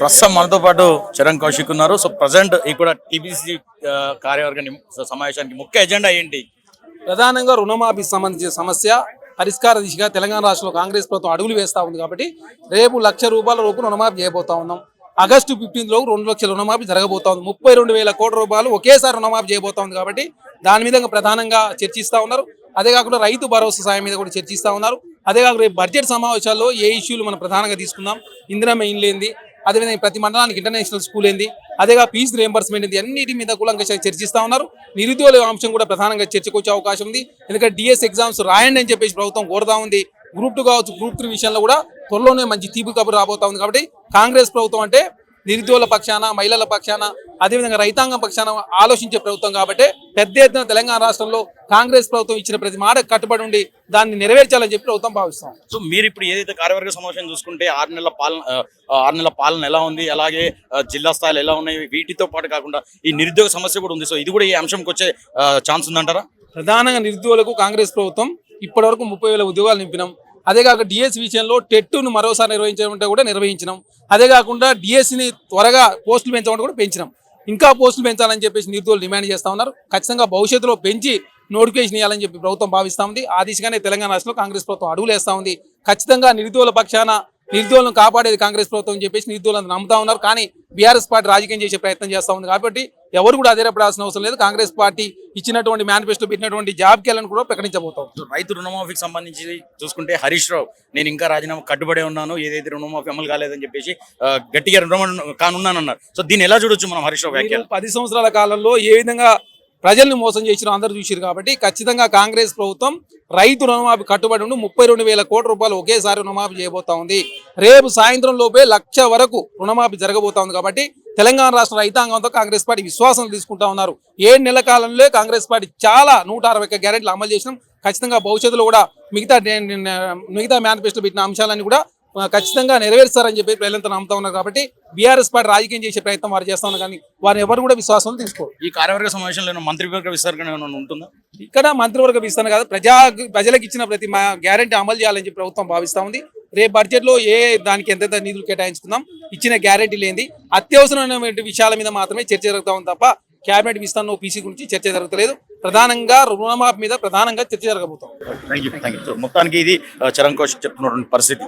ప్రస్తుతం మనతో పాటు చరణ్ కౌశిక్ ఉన్నారు. సో ప్రజెంట్ ఈ కూడా టీబీసీ కార్యవర్గ సమావేశానికి ముఖ్య ఎజెండా ఏంటి? ప్రధానంగా రుణమాఫీ సంబంధించిన సమస్య పరిష్కార దిశగా తెలంగాణ రాష్ట్రంలో కాంగ్రెస్ ప్రభుత్వం అడుగులు వేస్తూ ఉంది కాబట్టి రేపు లక్ష రూపాయల రూపు రుణమాఫీ చేయబోతా ఉన్నాం. ఆగస్టు ఫిఫ్టీన్త్ లోపు రెండు లక్షల రుణమాఫీ జరగబోతా ఉంది. ముప్పై రెండు వేల కోట్ల రూపాయలు ఒకేసారి రుణమాఫీ చేయబోతా ఉంది కాబట్టి దాని మీద ప్రధానంగా చర్చిస్తా ఉన్నారు. అదే కాకుండా రైతు భరోసా సాయం మీద కూడా చర్చిస్తా ఉన్నారు. అదే కాకుండా రేపు బడ్జెట్ సమావేశాల్లో ఏ ఇష్యూలు మనం ప్రధానంగా తీసుకుందాం. ఇందిరా మెయిన్ లేనిది అదేవిధంగా ప్రతి మండలానికి ఇంటర్నేషనల్ స్కూల్ ఏంది? అదేగా ఫీజు రియంబర్స్మెంట్ ఏంది? అన్నిటి మీద కూలంగా చర్చిస్తా ఉన్నారు. నిరుద్యోగుల అంశం కూడా ప్రధానంగా చర్చకొచ్చే అవకాశం ఉంది. ఎందుకంటే డిఎస్ ఎగ్జామ్స్ రాయండి అని చెప్పేసి ప్రభుత్వం కోరుతా ఉంది. గ్రూప్ టూ కావచ్చు గ్రూప్ త్రీ విషయంలో కూడా త్వరలోనే మంచి తీపి కబురు రాబోతా ఉంది కాబట్టి కాంగ్రెస్ ప్రభుత్వం అంటే నిరుద్యోగుల పక్షాన మహిళల పక్షాన అదేవిధంగా రైతాంగం పక్షాన ఆలోచించే ప్రభుత్వం కాబట్టి పెద్ద ఎత్తున తెలంగాణ రాష్ట్రంలో కాంగ్రెస్ ప్రభుత్వం ఇచ్చిన ప్రతి మాట కట్టుబడి ఉండి దాన్ని నెరవేర్చాలని చెప్పి ప్రభుత్వం భావిస్తాం. సో మీరు ఇప్పుడు ఏదైతే కార్యవర్గ సమావేశం చూసుకుంటే ఆరు నెలల పాలన ఆరు నెలల పాలన ఎలా ఉంది? అలాగే జిల్లా స్థాయిలో ఎలా ఉన్నాయి? వీటితో పాటు కాకుండా ఈ నిరుద్యోగ సమస్య కూడా ఉంది. సో ఇది కూడా ఈ అంశంకి వచ్చే ఛాన్స్ ఉందంటారా? ప్రధానంగా నిరుద్యోగులకు కాంగ్రెస్ ప్రభుత్వం ఇప్పటివరకు ముప్పై వేల ఉద్యోగాలు నింపినాం. అదే కాక డిఎస్ విషయంలో టెట్టును మరోసారి నిర్వహించమంటే కూడా నిర్వహించినాం. అదే కాకుండా డిఎస్సిని త్వరగా పోస్టులు పెంచమంటే కూడా పెంచినాం. ఇంకా పోస్టులు పెంచాలని చెప్పేసి నిరుద్యోగులు డిమాండ్ చేస్తా ఉన్నారు. ఖచ్చితంగా భవిష్యత్తులో పెంచి నోటిఫికేషన్ ఇవ్వాలని చెప్పి ప్రభుత్వం భావిస్తా ఉంది. ఆ దిశగానే తెలంగాణ రాష్ట్రంలో కాంగ్రెస్ ప్రభుత్వం అడుగులేస్తూ ఉంది. ఖచ్చితంగా నిరుద్యోగుల పక్షాన నిరుద్యోగులను కాపాడేది కాంగ్రెస్ ప్రభుత్వం అని చెప్పేసి నిరుద్యోగులను నమ్ముతా ఉన్నారు. కానీ బీఆర్ఎస్ పార్టీ రాజకీయం చేసే ప్రయత్నం చేస్తా ఉంది కాబట్టి ఎవరు కూడా అధైర్యపడాల్సిన అవసరం లేదు. కాంగ్రెస్ పార్టీ ఇచ్చినటువంటి మేనిఫెస్టో పెట్టినటువంటి జాబ్ కేలను కూడా ప్రకటించబోతాం. రైతు రుణమాఫీకి సంబంధించి చూసుకుంటే హరీష్ రావు నేను ఇంకా రాజీనామా కట్టుబడే ఉన్నాను ఏదైతే రుణమాఫీ అమలు కాలేదని చెప్పేసి గట్టిగా రుణమాఫీ కానున్నానన్నారు. సో దీన్ని ఎలా చూడొచ్చు మనం హరీష్ రావు వ్యాఖ్యలు? పది సంవత్సరాల కాలంలో ఏ విధంగా ప్రజల్ని మోసం చేసినా అందరూ చూసిరు కాబట్టి ఖచ్చితంగా కాంగ్రెస్ ప్రభుత్వం రైతు రుణమాఫీ కట్టుబడి ఉండి ముప్పై రెండు వేల కోట్ల రూపాయలు ఒకేసారి రుణమాఫీ చేయబోతా ఉంది. రేపు సాయంత్రం లోపే లక్ష వరకు రుణమాఫీ జరగబోతా ఉంది కాబట్టి తెలంగాణ రాష్ట్ర రైతాంగంతో కాంగ్రెస్ పార్టీ విశ్వాసం తీసుకుంటా ఉన్నారు. ఏడు నెల కాలంలో కాంగ్రెస్ పార్టీ చాలా నూట అరవై గ్యారెంటీలు అమలు చేసినాం. ఖచ్చితంగా భవిష్యత్తులో కూడా మిగతా మిగతా మేనిఫెస్టో పెట్టిన అంశాలన్నీ కూడా ఖచ్చితంగా నెరవేరుస్తారని చెప్పి ప్రజలంతా నమ్ముతా ఉన్నారు కాబట్టి బీఆర్ఎస్ పార్టీ రాజకీయం చేసే ప్రయత్నం వారు చేస్తా ఉన్నారు కానీ వారిని ఎవరు కూడా విశ్వాసం తీసుకోరు. ఈ కార్యవర్గ సమావేశంలో మంత్రివర్గ విస్తరణ ఉంటుందా? ఇక్కడ మంత్రివర్గ విస్తరణ కాదు ప్రజా ప్రజలకు ఇచ్చిన ప్రతి మా గ్యారంటీ అమలు చేయాలని చెప్పి ప్రభుత్వం భావిస్తా ఉంది. రేపు బడ్జెట్లో ఏ దానికి ఎంతెంత నిధులు కేటాయించుకుందాం ఇచ్చిన గ్యారంటీ లేని అత్యవసరమైన విషయాల మీద మాత్రమే చర్చ జరుగుతా ఉంది తప్ప కేబినెట్ విస్తరణ పీసీ గురించి చర్చ జరగలేదు ప్రధానంగా రుణమాఫీ మీద ప్రధానంగా చర్చ జరగబోతాం మొత్తానికి ఇది చరణ్ కౌశిక్ చెప్తున్నటువంటి పరిస్థితి.